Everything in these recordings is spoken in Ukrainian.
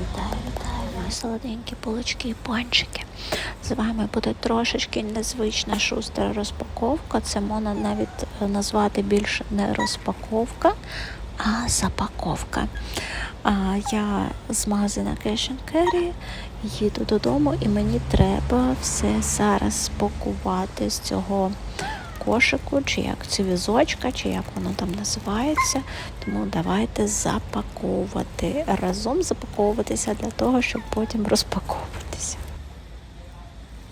Вітаю, вітаю, мої солоденькі булочки і пончики. З вами буде трошечки незвична шустра розпаковка. Це можна навіть е, назвати більше не розпаковка, а запаковка. Я з магазина Cash and Carry їду додому, і мені треба все зараз спакувати з цього кошику, чи як це візочка, чи як воно там називається. Тому давайте запаковувати. Разом запаковуватися для того, щоб потім розпаковуватися.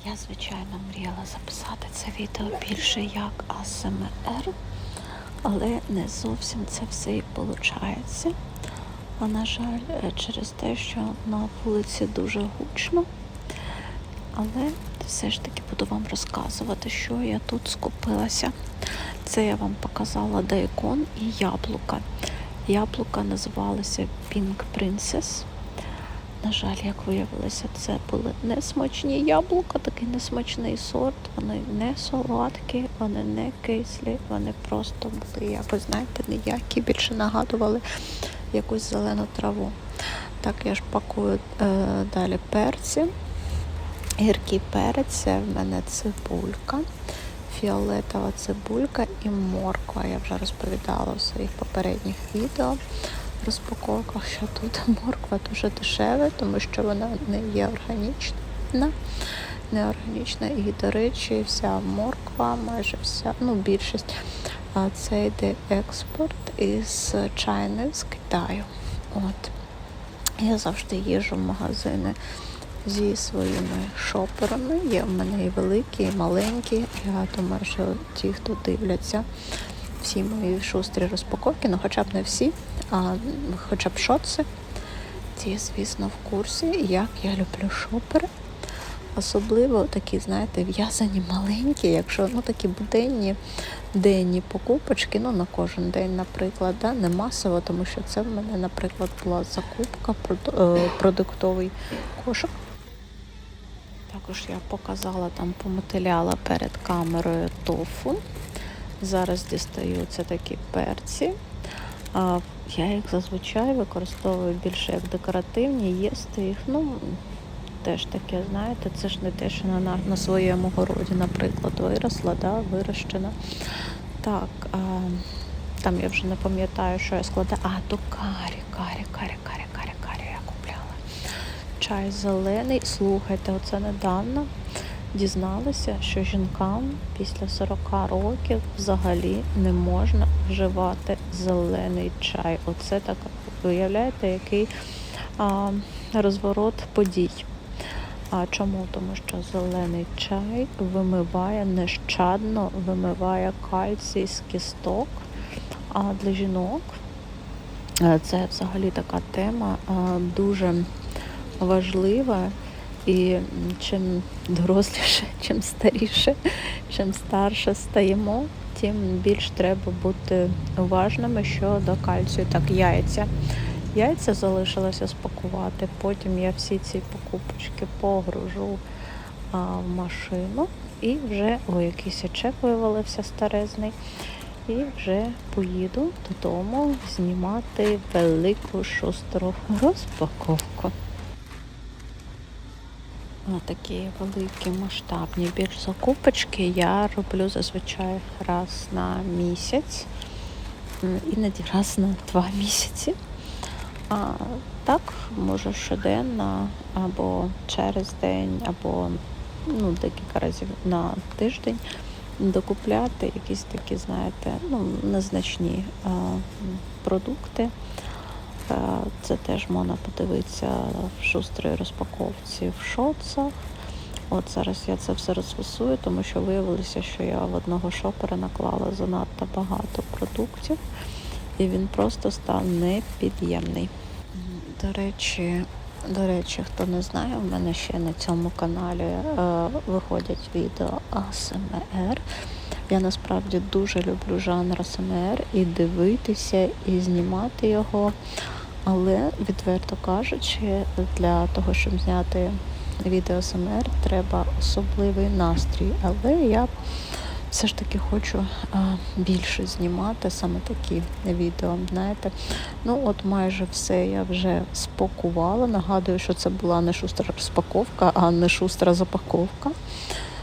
Я, звичайно, мріяла записати це відео більше як АСМР, але не зовсім це все і виходить. А на жаль, через те, що на вулиці дуже гучно. Але все ж таки буду вам розказувати, що я тут скупилася. Це я вам показала дайкон і яблука. Яблука називалися Pink Princess. На жаль, як виявилося, це були несмачні яблука, такий несмачний сорт. Вони не солодкі, вони не кислі, вони просто були якось, знаєте, ніякі, більше нагадували якусь зелену траву. Так, я ж пакую е, далі перці. Гіркий перець, в мене цибулька, фіолетова цибулька і морква. Я вже розповідала в своїх попередніх відео розпаковках, що тут морква дуже дешева, тому що вона не є органічна. Не органічна і, до речі, вся морква, майже вся, ну більшість, це йде експорт із Чайни, з Китаю. От. Я завжди їжу в магазини зі своїми шоперами. Є в мене і великі, і маленькі. Я думаю, що ті, хто дивляться всі мої шустрі розпаковки, ну хоча б не всі, а хоча б шоци, ті, звісно, в курсі, як я люблю шопери. Особливо такі, знаєте, в'язані маленькі, якщо ну такі буденні денні покупочки, ну на кожен день, наприклад, да, не масово, тому що це в мене, наприклад, була закупка, продуктовий кошик. Також я показала там, помотиляла перед камерою тофу. Зараз дістаю це такі перці. Я їх зазвичай використовую більше як декоративні, їсти їх. ну, Теж таке, знаєте, це ж не те, що на на своєму городі, наприклад, виросла, да, вирощена. Так, а, там я вже не пам'ятаю, що я складаю. А, то карі, карі, карі. Чай зелений. Слухайте, оце недавно дізналася, що жінкам після 40 років взагалі не можна вживати зелений чай. Оце так, виявляєте, який а, розворот подій. А чому? Тому що зелений чай вимиває нещадно, вимиває кальцій з кісток. А для жінок е, це взагалі така тема дуже важлива. І чим доросліше, чим старіше, чим старше стаємо, тим більш треба бути уважними щодо кальцію. Так, яйця. Яйця залишилося спакувати. Потім я всі ці покупочки погружу а, в машину і вже ой, якийсь чек виявився старезний. І вже поїду додому знімати велику шустру розпаковку. Такі великі масштабні більш закупочки я роблю зазвичай раз на місяць, іноді раз на два місяці. А так, може щоденно, або через день, або ну, декілька разів на тиждень докупляти якісь такі, знаєте, ну, незначні а, продукти. А, це теж можна подивитися в шустрій розпаковці в шоцах. От зараз я це все розфасую, тому що виявилося, що я в одного шопера наклала занадто багато продуктів і він просто став непід'ємний. До речі, до речі, хто не знає, в мене ще на цьому каналі е, виходять відео АСМР. Я насправді дуже люблю жанр АСМР і дивитися, і знімати його. Але, відверто кажучи, для того, щоб зняти відео АСМР, треба особливий настрій. Але я все ж таки хочу більше знімати саме такі відео. Знаєте, ну от майже все я вже спакувала. Нагадую, що це була не шустра розпаковка, а не шустра запаковка.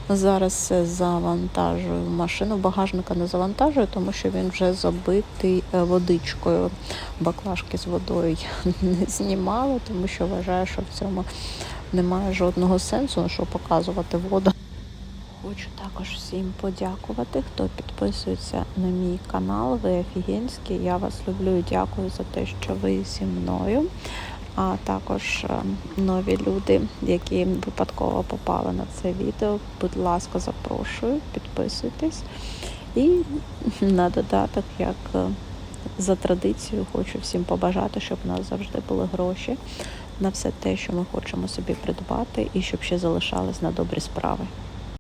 Зараз завантажую машину. Багажника не завантажую, тому що він вже забитий е, водичкою. Баклажки з водою я не знімала, тому що вважаю, що в цьому немає жодного сенсу, що показувати воду. Хочу також всім подякувати, хто підписується на мій канал. Ви офігенські. Я вас люблю і дякую за те, що ви зі мною. А також е, нові люди, які випадково попали на це відео. Будь ласка, запрошую, підписуйтесь. І на додаток, як е, за традицією, хочу всім побажати, щоб у нас завжди були гроші на все те, що ми хочемо собі придбати, і щоб ще залишались на добрі справи.